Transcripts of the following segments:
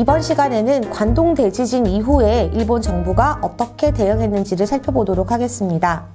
이번 시간에는 관동 대지진 이후에 일본 정부가 어떻게 대응했는지를 살펴보도록 하겠습니다.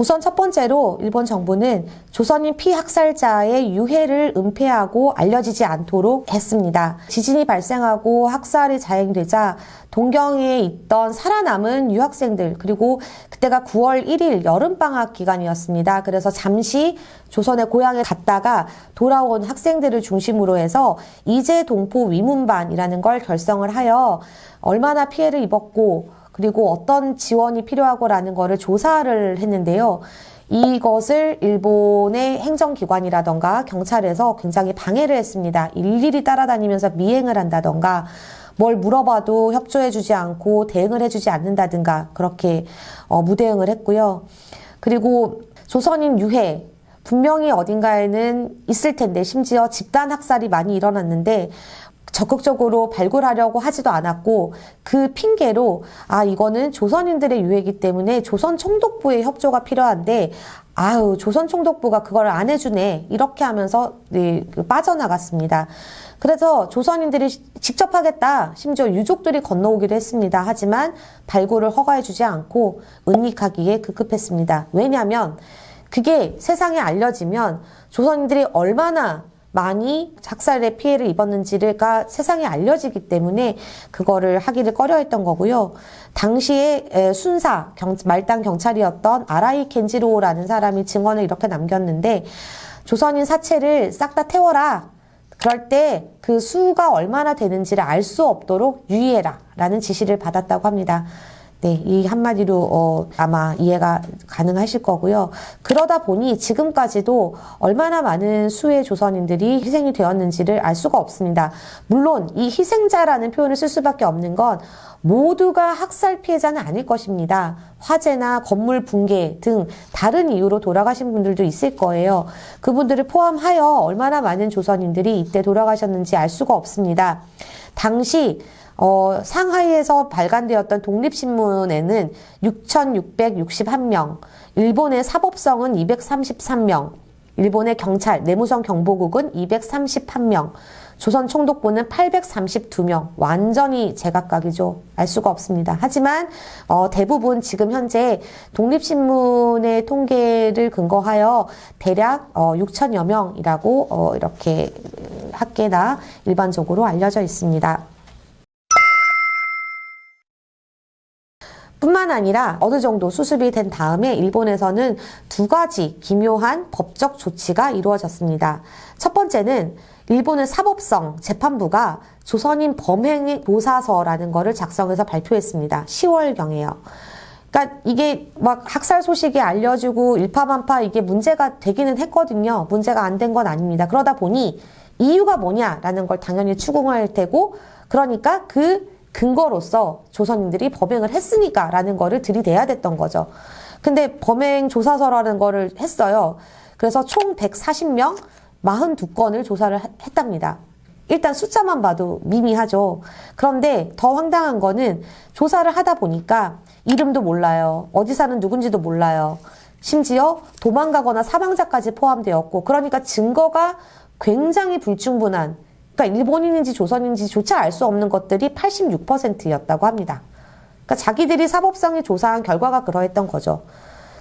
우선 첫 번째로 일본 정부는 조선인 피학살자의 유해를 은폐하고 알려지지 않도록 했습니다. 지진이 발생하고 학살이 자행되자 동경에 있던 살아남은 유학생들 그리고 그때가 9월 1일 여름방학 기간이었습니다. 그래서 잠시 조선의 고향에 갔다가 돌아온 학생들을 중심으로 해서 이제 동포 위문반이라는 걸 결성을 하여 얼마나 피해를 입었고 그리고 어떤 지원이 필요하고라는 거를 조사를 했는데요. 이것을 일본의 행정기관이라던가 경찰에서 굉장히 방해를 했습니다. 일일이 따라다니면서 미행을 한다던가 뭘 물어봐도 협조해주지 않고 대응을 해주지 않는다든가 그렇게 어, 무대응을 했고요. 그리고 조선인 유해 분명히 어딘가에는 있을 텐데 심지어 집단 학살이 많이 일어났는데 적극적으로 발굴하려고 하지도 않았고 그 핑계로 아 이거는 조선인들의 유해이기 때문에 조선 총독부의 협조가 필요한데 아유 조선 총독부가 그걸 안 해주네 이렇게 하면서 네, 그 빠져나갔습니다. 그래서 조선인들이 직접 하겠다 심지어 유족들이 건너오기도 했습니다. 하지만 발굴을 허가해주지 않고 은닉하기에 급급했습니다. 왜냐하면 그게 세상에 알려지면 조선인들이 얼마나 많이 작살의 피해를 입었는지가 세상에 알려지기 때문에 그거를 하기를 꺼려했던 거고요. 당시에 순사 경, 말단 경찰이었던 아라이 켄지로라는 사람이 증언을 이렇게 남겼는데 조선인 사체를 싹 다 태워라. 그럴 때 그 수가 얼마나 되는지를 알 수 없도록 유의해라. 라는 지시를 받았다고 합니다. 네, 이 한마디로 어, 아마 이해가 가능하실 거고요. 그러다 보니 지금까지도 얼마나 많은 수의 조선인들이 희생이 되었는지를 알 수가 없습니다. 물론 이 희생자라는 표현을 쓸 수밖에 없는 건 모두가 학살 피해자는 아닐 것입니다. 화재나 건물 붕괴 등 다른 이유로 돌아가신 분들도 있을 거예요. 그분들을 포함하여 얼마나 많은 조선인들이 이때 돌아가셨는지 알 수가 없습니다. 당시 어, 상하이에서 발간되었던 독립신문에는 6,661명, 일본의 사법성은 233명, 일본의 경찰, 내무성 경보국은 231명, 조선 총독부는 832명. 완전히 제각각이죠. 알 수가 없습니다. 하지만 어, 대부분 지금 현재 독립신문의 통계를 근거하여 대략 어, 6천여 명이라고 어, 이렇게 학계나 일반적으로 알려져 있습니다. 뿐만 아니라 어느 정도 수습이 된 다음에 일본에서는 두 가지 기묘한 법적 조치가 이루어졌습니다. 첫 번째는 일본의 사법성 재판부가 조선인 범행 교사서라는 거를 작성해서 발표했습니다. 10월경에요. 그러니까 이게 막 학살 소식이 알려지고 일파만파 이게 문제가 되기는 했거든요. 문제가 안 된 건 아닙니다. 그러다 보니 이유가 뭐냐라는 걸 당연히 추궁할 테고 그러니까 그 근거로서 조선인들이 범행을 했으니까 라는 거를 들이대야 됐던 거죠. 근데 범행 조사서라는 거를 했어요. 그래서 총 140명 42건을 조사를 했답니다. 일단 숫자만 봐도 미미하죠. 그런데 더 황당한 거는 조사를 하다 보니까 이름도 몰라요. 어디 사는 누군지도 몰라요. 심지어 도망가거나 사망자까지 포함되었고, 그러니까 증거가 굉장히 불충분한 그러니까 일본인인지 조선인지 조차 알 수 없는 것들이 86%였다고 합니다. 그러니까 자기들이 사법성에 조사한 결과가 그러했던 거죠.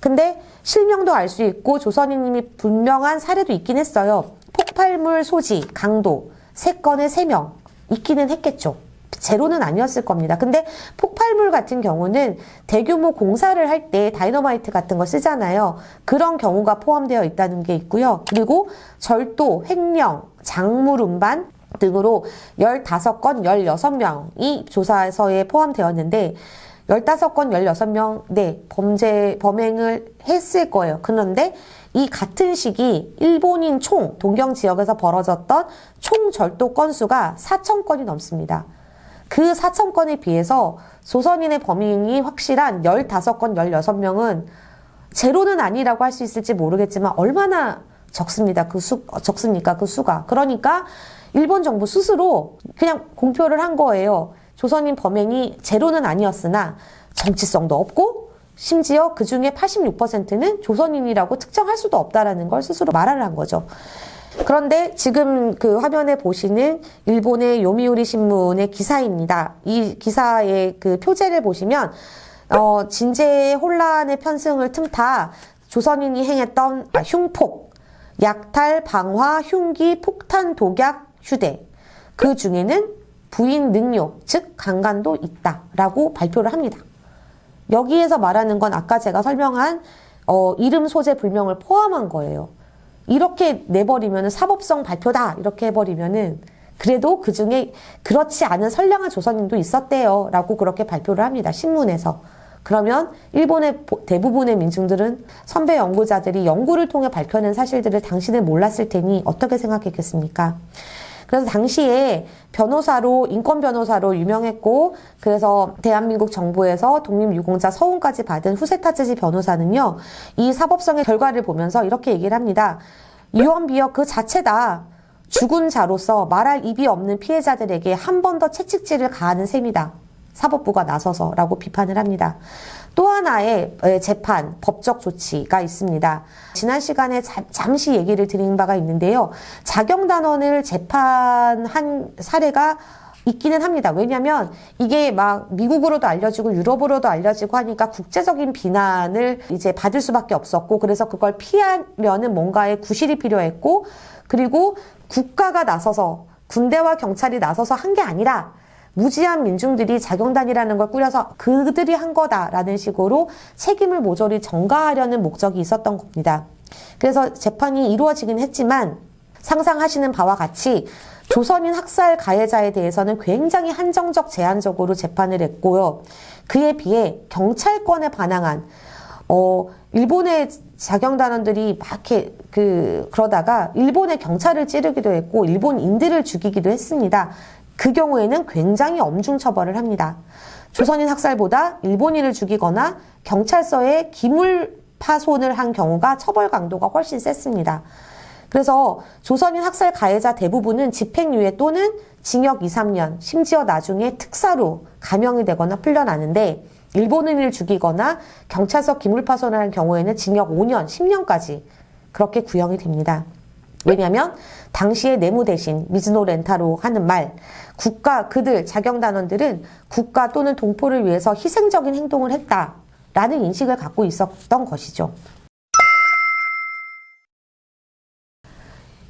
근데 실명도 알 수 있고 조선인님이 분명한 사례도 있긴 했어요. 폭발물 소지, 강도, 세 건에 세 명 있기는 했겠죠. 제로는 아니었을 겁니다. 근데 폭발물 같은 경우는 대규모 공사를 할 때 다이너마이트 같은 거 쓰잖아요. 그런 경우가 포함되어 있다는 게 있고요. 그리고 절도, 횡령, 작물 운반 등으로 15건 16명이 조사서에 포함되었는데 15건 16명 네 범죄 범행을 했을 거예요. 그런데 이 같은 시기 일본인 총 동경 지역에서 벌어졌던 총 절도 건수가 4천 건이 넘습니다. 그 4천 건에 비해서 조선인의 범행이 확실한 15건 16명은 제로는 아니라고 할 수 있을지 모르겠지만 얼마나 적습니다. 그 수, 적습니까? 그 수가. 그러니까 일본 정부 스스로 그냥 공표를 한 거예요. 조선인 범행이 제로는 아니었으나 정치성도 없고 심지어 그 중에 86%는 조선인이라고 특정할 수도 없다라는 걸 스스로 말을 한 거죠. 그런데 지금 그 화면에 보시는 일본의 요미우리 신문의 기사입니다. 이 기사의 그 표제를 보시면 어, 진제의 혼란의 편승을 틈타 조선인이 행했던 아, 흉폭, 약탈, 방화, 흉기, 폭탄, 독약, 휴대 그 중에는 부인 능욕, 즉 강간도 있다라고 발표를 합니다. 여기에서 말하는 건 아까 제가 설명한 어, 이름 소재 불명을 포함한 거예요. 이렇게 내버리면 사법성 발표다 이렇게 해버리면은 그래도 그 중에 그렇지 않은 선량한 조선인도 있었대요 라고 그렇게 발표를 합니다 신문에서 그러면 일본의 보- 대부분의 민중들은 선배 연구자들이 연구를 통해 밝혀낸 사실들을 당신은 몰랐을 테니 어떻게 생각했겠습니까? 그래서 당시에 변호사로 인권 변호사로 유명했고 그래서 대한민국 정부에서 독립유공자 서훈까지 받은 후세타츠지 변호사는요 이 사법성의 결과를 보면서 이렇게 얘기를 합니다. 유언비어 그 자체다. 죽은 자로서 말할 입이 없는 피해자들에게 한 번 더 채찍질을 가하는 셈이다. 사법부가 나서서라고 비판을 합니다. 또 하나의 에, 재판, 법적 조치가 있습니다. 지난 시간에 자- 잠시 얘기를 드린 바가 있는데요. 자경단원을 재판한 사례가 있기는 합니다. 왜냐하면 이게 막 미국으로도 알려지고 유럽으로도 알려지고 하니까 국제적인 비난을 이제 받을 수밖에 없었고 그래서 그걸 피하려는 뭔가의 구실이 필요했고 그리고 국가가 나서서 군대와 경찰이 나서서 한 게 아니라 무지한 민중들이 자경단이라는 걸 꾸려서 그들이 한 거다라는 식으로 책임을 모조리 전가하려는 목적이 있었던 겁니다. 그래서 재판이 이루어지긴 했지만 상상하시는 바와 같이 조선인 학살 가해자에 대해서는 굉장히 한정적 제한적으로 재판을 했고요. 그에 비해 경찰권에 반항한 어, 일본의 자경단원들이 막 이렇게 그, 그러다가 일본의 경찰을 찌르기도 했고, 일본인들을 죽이기도 했습니다. 그 경우에는 굉장히 엄중 처벌을 합니다. 조선인 학살보다 일본인을 죽이거나 경찰서에 기물 파손을 한 경우가 처벌 강도가 훨씬 셌습니다. 그래서 조선인 학살 가해자 대부분은 집행유예 또는 징역 2, 3년, 심지어 나중에 특사로 감형이 되거나 풀려나는데 일본인을 죽이거나 경찰서 기물 파손을 한 경우에는 징역 5년, 10년까지 그렇게 구형이 됩니다. 왜냐하면 당시의 내무 대신 미즈노 렌타로 하는 말 국가 그들 자경 단원들은 국가 또는 동포를 위해서 희생적인 행동을 했다라는 인식을 갖고 있었던 것이죠.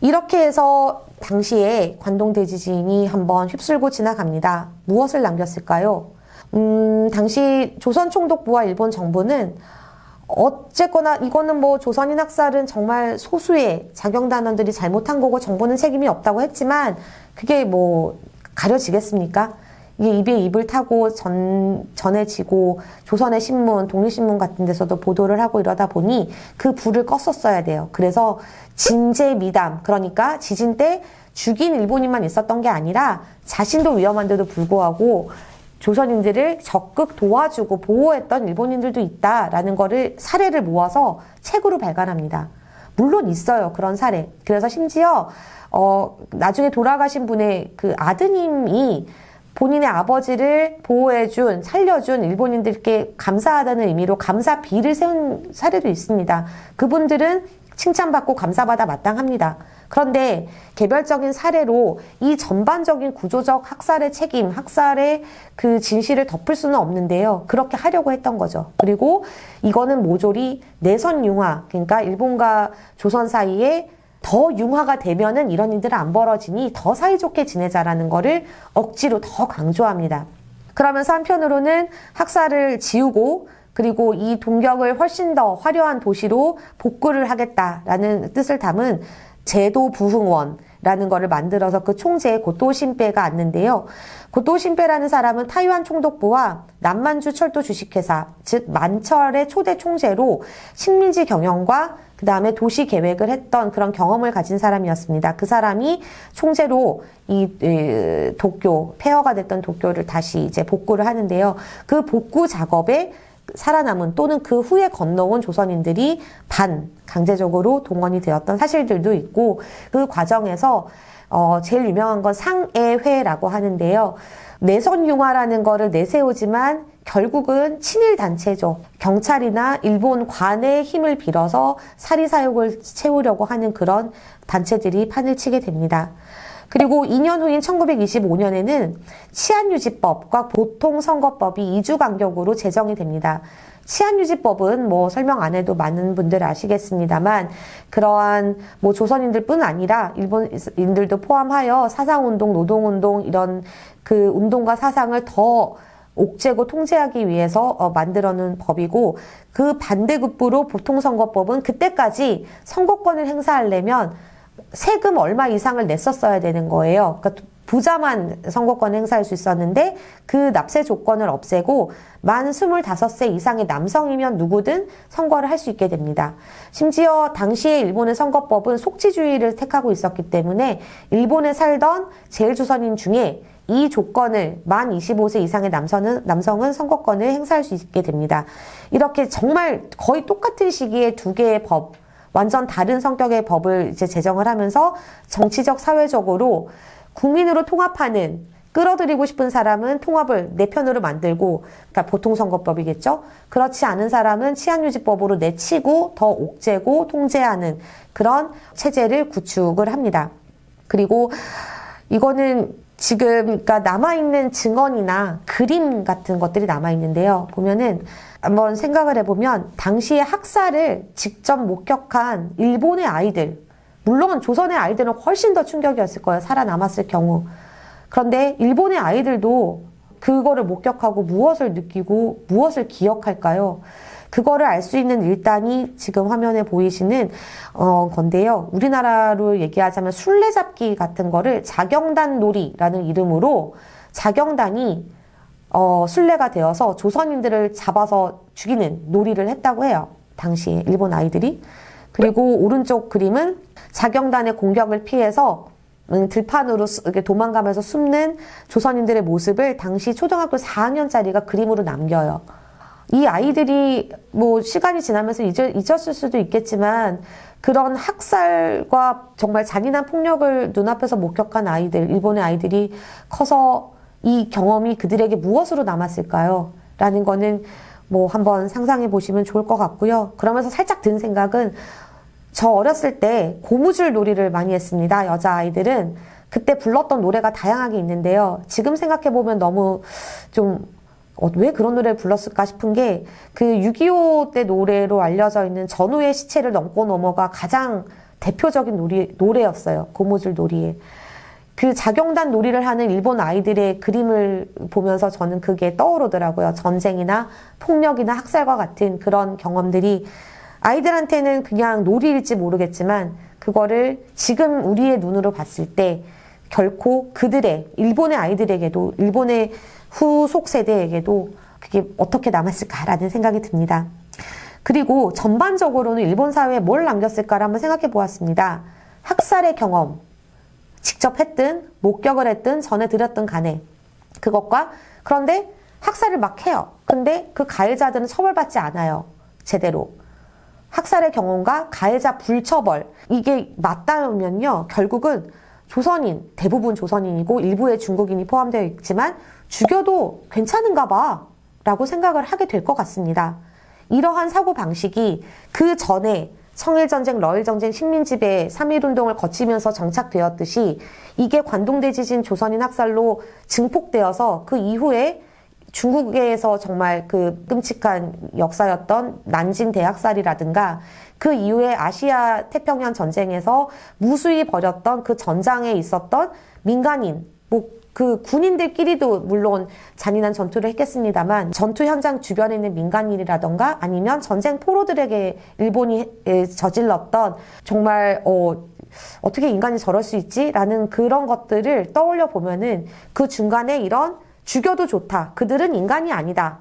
이렇게 해서 당시에 관동 대지진이 한번 휩쓸고 지나갑니다. 무엇을 남겼을까요? 음, 당시 조선 총독부와 일본 정부는 어쨌거나 이거는 뭐 조선인 학살은 정말 소수의 자경단원들이 잘못한 거고 정부는 책임이 없다고 했지만 그게 뭐 가려지겠습니까? 이게 입에 입을 타고 전, 전해지고 조선의 신문, 독립신문 같은 데서도 보도를 하고 이러다 보니 그 불을 껐었어야 돼요. 그래서 진제 미담, 그러니까 지진 때 죽인 일본인만 있었던 게 아니라 자신도 위험한데도 불구하고 조선인들을 적극 도와주고 보호했던 일본인들도 있다라는 거를 사례를 모아서 책으로 발간합니다. 물론 있어요. 그런 사례. 그래서 심지어, 어, 나중에 돌아가신 분의 그 아드님이 본인의 아버지를 보호해준, 살려준 일본인들께 감사하다는 의미로 감사비를 세운 사례도 있습니다. 그분들은 칭찬받고 감사받아 마땅합니다. 그런데 개별적인 사례로 이 전반적인 구조적 학살의 책임, 학살의 그 진실을 덮을 수는 없는데요. 그렇게 하려고 했던 거죠. 그리고 이거는 모조리 내선 융화, 그러니까 일본과 조선 사이에 더 융화가 되면은 이런 일들은 안 벌어지니 더 사이좋게 지내자라는 거를 억지로 더 강조합니다. 그러면서 한편으로는 학살을 지우고 그리고 이 동경을 훨씬 더 화려한 도시로 복구를 하겠다라는 뜻을 담은 제도 부흥원 라는 거를 만들어서 그 총재에 고토 신배가 앉는데요. 고토 신배라는 사람은 타이완 총독부와 남만주 철도 주식회사, 즉 만철의 초대 총재로 식민지 경영과 그 다음에 도시 계획을 했던 그런 경험을 가진 사람이었습니다. 그 사람이 총재로 이 에, 도쿄 폐허가 됐던 도쿄를 다시 이제 복구를 하는데요. 그 복구 작업에 살아남은 또는 그 후에 건너온 조선인들이 반 강제적으로 동원이 되었던 사실들도 있고 그 과정에서 어, 제일 유명한 건 상애회라고 하는데요. 내선 융화라는 거를 내세우지만 결국은 친일 단체죠. 경찰이나 일본 관의 힘을 빌어서 사리 사욕을 채우려고 하는 그런 단체들이 판을 치게 됩니다. 그리고 2년 후인 1925년에는 치안유지법과 보통선거법이 2주 간격으로 제정이 됩니다. 치안유지법은 뭐 설명 안 해도 많은 분들 아시겠습니다만 그러한 뭐 조선인들뿐 아니라 일본인들도 포함하여 사상운동, 노동운동 이런 그 운동과 사상을 더 옥죄고 통제하기 위해서 어, 만들어놓은 법이고 그 반대급부로 보통선거법은 그때까지 선거권을 행사하려면 세금 얼마 이상을 냈었어야 되는 거예요. 그러니까 부자만 선거권 행사할 수 있었는데 그 납세 조건을 없애고 만 25세 이상의 남성이면 누구든 선거를 할 수 있게 됩니다. 심지어 당시에 일본의 선거법은 속지주의를 택하고 있었기 때문에 일본에 살던 제일조선인 중에 이 조건을 만 25세 이상의 남성은, 남성은 선거권을 행사할 수 있게 됩니다. 이렇게 정말 거의 똑같은 시기에 두 개의 법, 완전 다른 성격의 법을 이제 제정을 하면서 정치적, 사회적으로 국민으로 통합하는 끌어들이고 싶은 사람은 통합을 내 편으로 만들고, 그러니까 보통 선거법이겠죠? 그렇지 않은 사람은 치안유지법으로 내치고 더 옥죄고 통제하는 그런 체제를 구축을 합니다. 그리고 이거는 지금 그러니까 남아있는 증언이나 그림 같은 것들이 남아있는데요. 보면은 한번 생각을 해보면 당시에 학살을 직접 목격한 일본의 아이들, 물론 조선의 아이들은 훨씬 더 충격이었을 거예요. 살아남았을 경우. 그런데 일본의 아이들도 그거를 목격하고 무엇을 느끼고 무엇을 기억할까요? 그거를 알 수 있는 일단이 지금 화면에 보이시는 어, 건데요. 우리나라로 얘기하자면 술래잡기 같은 거를 자경단 놀이라는 이름으로 자경단이 어, 순례가 되어서 조선인들을 잡아서 죽이는 놀이를 했다고 해요. 당시에 일본 아이들이. 그리고 오른쪽 그림은 자경단의 공격을 피해서 음, 들판으로 도망가면서 숨는 조선인들의 모습을 당시 초등학교 4학년짜리가 그림으로 남겨요. 이 아이들이 뭐 시간이 지나면서 잊었, 잊었을 수도 있겠지만 그런 학살과 정말 잔인한 폭력을 눈앞에서 목격한 아이들, 일본의 아이들이 커서 이 경험이 그들에게 무엇으로 남았을까요? 라는 거는 뭐 한번 상상해 보시면 좋을 것 같고요. 그러면서 살짝 든 생각은 저 어렸을 때 고무줄 놀이를 많이 했습니다. 여자아이들은. 그때 불렀던 노래가 다양하게 있는데요. 지금 생각해 보면 너무 좀 어, 왜 그런 노래를 불렀을까 싶은 게 그 6.25 때 노래로 알려져 있는 전우의 시체를 넘고 넘어가 가장 대표적인 노래, 노래였어요. 고무줄 놀이에. 그 자경단 놀이를 하는 일본 아이들의 그림을 보면서 저는 그게 떠오르더라고요. 전쟁이나 폭력이나 학살과 같은 그런 경험들이 아이들한테는 그냥 놀이일지 모르겠지만 그거를 지금 우리의 눈으로 봤을 때 결코 그들의 일본의 아이들에게도 일본의 후속 세대에게도 그게 어떻게 남았을까라는 생각이 듭니다. 그리고 전반적으로는 일본 사회에 뭘 남겼을까를 한번 생각해 보았습니다. 학살의 경험, 직접 했든 목격을 했든 전해 드렸든 간에 그것과 그런데 학살을 막 해요. 근데 그 가해자들은 처벌받지 않아요. 제대로. 학살의 경험과 가해자 불처벌 이게 맞다면요. 결국은 조선인 대부분 조선인이고 일부의 중국인이 포함되어 있지만 죽여도 괜찮은가 봐 라고 생각을 하게 될 것 같습니다. 이러한 사고 방식이 그 전에 청일전쟁, 러일전쟁, 식민지배, 3.1운동을 거치면서 정착되었듯이 이게 관동대 지진 조선인 학살로 증폭되어서 그 이후에 중국에서 정말 그 끔찍한 역사였던 난징 대학살이라든가 그 이후에 아시아 태평양 전쟁에서 무수히 벌였던 그 전장에 있었던 민간인, 뭐 그 군인들끼리도 물론 잔인한 전투를 했겠습니다만 전투 현장 주변에 있는 민간인이라던가 아니면 전쟁 포로들에게 일본이 저질렀던 정말 어 어떻게 인간이 저럴 수 있지? 라는 그런 것들을 떠올려 보면은 그 중간에 이런 죽여도 좋다. 그들은 인간이 아니다.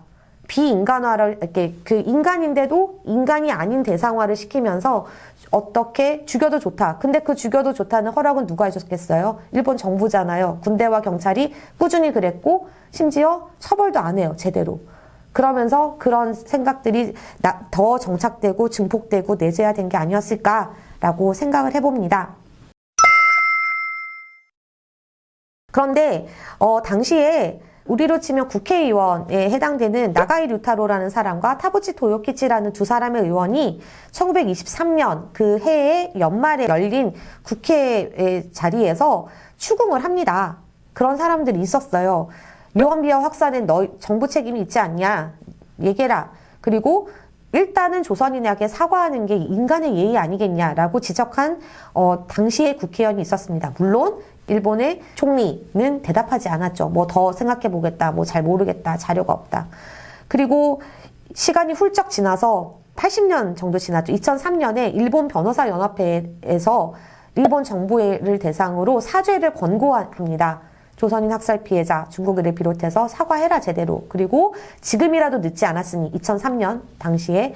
비인간화를 이렇게 그 인간인데도 인간이 아닌 대상화를 시키면서 어떻게 죽여도 좋다. 근데 그 죽여도 좋다는 허락은 누가 해줬겠어요? 일본 정부잖아요. 군대와 경찰이 꾸준히 그랬고 심지어 처벌도 안 해요. 제대로. 그러면서 그런 생각들이 더 정착되고 증폭되고 내재화된 게 아니었을까라고 생각을 해봅니다. 그런데 어, 당시에 우리로 치면 국회의원에 해당되는 나가이 류타로라는 사람과 타부치 도요키치라는 두 사람의 의원이 1923년 그 해의 연말에 열린 국회의 자리에서 추궁을 합니다. 그런 사람들이 있었어요. 유언비어 확산엔 너 정부 책임이 있지 않냐? 얘기해라. 그리고 일단은 조선인에게 사과하는 게 인간의 예의 아니겠냐라고 지적한 어, 당시의 국회의원이 있었습니다. 물론 일본의 총리는 대답하지 않았죠. 뭐 더 생각해 보겠다. 뭐 잘 모르겠다. 자료가 없다. 그리고 시간이 훌쩍 지나서 80년 정도 지났죠. 2003년에 일본 변호사 연합회에서 일본 정부를 대상으로 사죄를 권고합니다. 조선인 학살 피해자 중국인을 비롯해서 사과해라 제대로 그리고 지금이라도 늦지 않았으니 2003년 당시에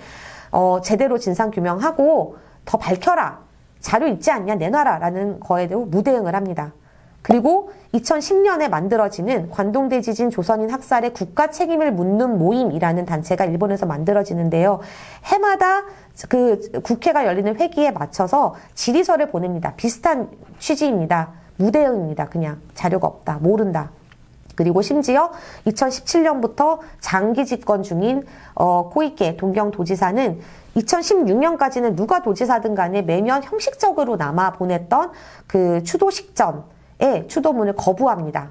어, 제대로 진상 규명하고 더 밝혀라 자료 있지 않냐 내놔라라는 거에 대해 무대응을 합니다. 그리고 2010년에 만들어지는 관동대 지진 조선인 학살의 국가 책임을 묻는 모임이라는 단체가 일본에서 만들어지는데요. 해마다 그 국회가 열리는 회기에 맞춰서 질의서를 보냅니다. 비슷한 취지입니다. 무대응입니다. 그냥 자료가 없다. 모른다. 그리고 심지어 2017년부터 장기 집권 중인 어, 코이케 동경도지사는 2016년까지는 누가 도지사든 간에 매년 형식적으로 남아 보냈던 그 추도식전에 추도문을 거부합니다.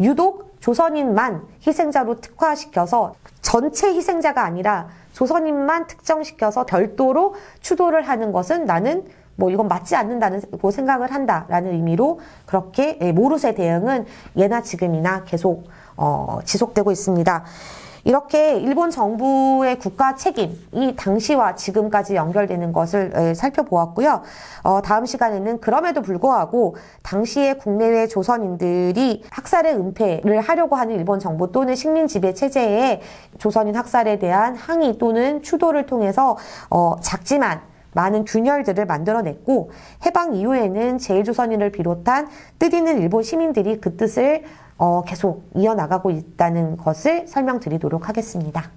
유독 조선인만 희생자로 특화시켜서 전체 희생자가 아니라 조선인만 특정시켜서 별도로 추도를 하는 것은 나는 뭐 이건 맞지 않는다는 고 생각을 한다라는 의미로 그렇게 예, 모르쇠 대응은 예나 지금이나 계속 어, 지속되고 있습니다. 이렇게 일본 정부의 국가 책임이 당시와 지금까지 연결되는 것을 에, 살펴보았고요. 어, 다음 시간에는 그럼에도 불구하고 당시의 국내외 조선인들이 학살의 은폐를 하려고 하는 일본 정부 또는 식민 지배 체제에 조선인 학살에 대한 항의 또는 추도를 통해서 어, 작지만 많은 균열들을 만들어냈고 해방 이후에는 제일조선인을 비롯한 뜻있는 일본 시민들이 그 뜻을 어, 계속 이어나가고 있다는 것을 설명드리도록 하겠습니다.